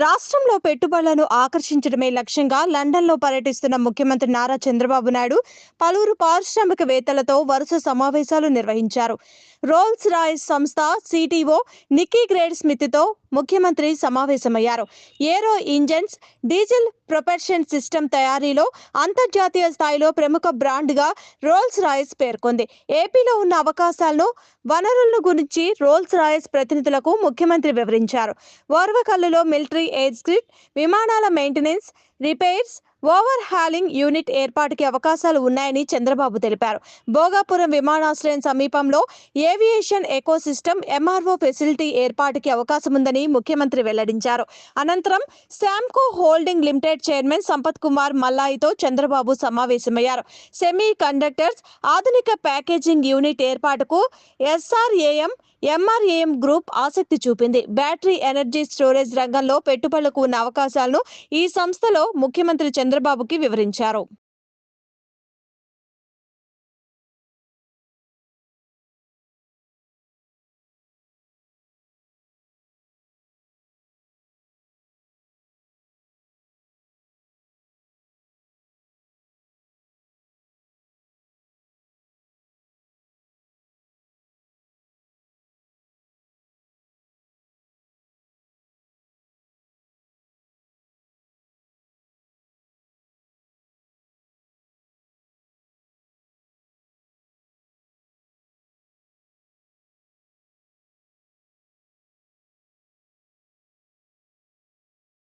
రాష్ట్రంలో పెట్టుబడులను ఆకర్షించడమే లక్ష్యంగా లండన్లో పర్యటిస్తున్న ముఖ్యమంత్రి నారా చంద్రబాబు నాయుడు పలువురు పారిశ్రామికవేత్తలతో వరుస సమావేశాలు నిర్వహించారు. రోల్స్ రాయ్స్ సంస్థ సిటీఓ నిక్కీ గ్రేడ్ స్మిత్తో ముఖ్యమంత్రి సమావేశమయ్యారు. Aero engines diesel propulsion system తయారీలో అంతర్జాతీయ స్థాయిలో ప్రముఖ బ్రాండ్గా రోల్స్ రాయస్ పేర్కొంది. ఏపీలో ఉన్న అవకాశాలను వనరులను గురించి రోల్స్ రాయస్ ప్రతినిధులకు ముఖ్యమంత్రి వివరించారు. ఓర్వకల్లులో మిలిటరీ ఎయిర్ విమానాల maintenance repairs overhauling unit ఏర్పాటుకి అవకాశాలు ఉన్నాయని చంద్రబాబు తెలిపారు. భోగాపురం విమానాశ్రయం సమీపంలో ఏవియేషన్ ఎకోసిస్టమ్ ఎంఆర్ఓ ఫెసిలిటీ ఏర్పాటుకి అవకాశం ఉందని ముఖ్యమంత్రి వెల్లడించారు. అనంతరం Sanko holding limited chairman Sampath Kumar మల్లాయితో Chandrababu సమావేశమయ్యారు. సెమీ కండక్టర్స్ ఆధునిక ప్యాకేజింగ్ యూనిట్ ఏర్పాటుకు ఎస్ఆర్ఏఎం ఎంఆర్ఏఎం గ్రూప్ ఆసక్తి చూపింది. బ్యాటరీ ఎనర్జీ స్టోరేజ్ రంగంలో పెట్టుబడులకు ఉన్న అవకాశాలను ఈ సంస్థలో ముఖ్యమంత్రి చంద్రబాబుకి వివరించారు.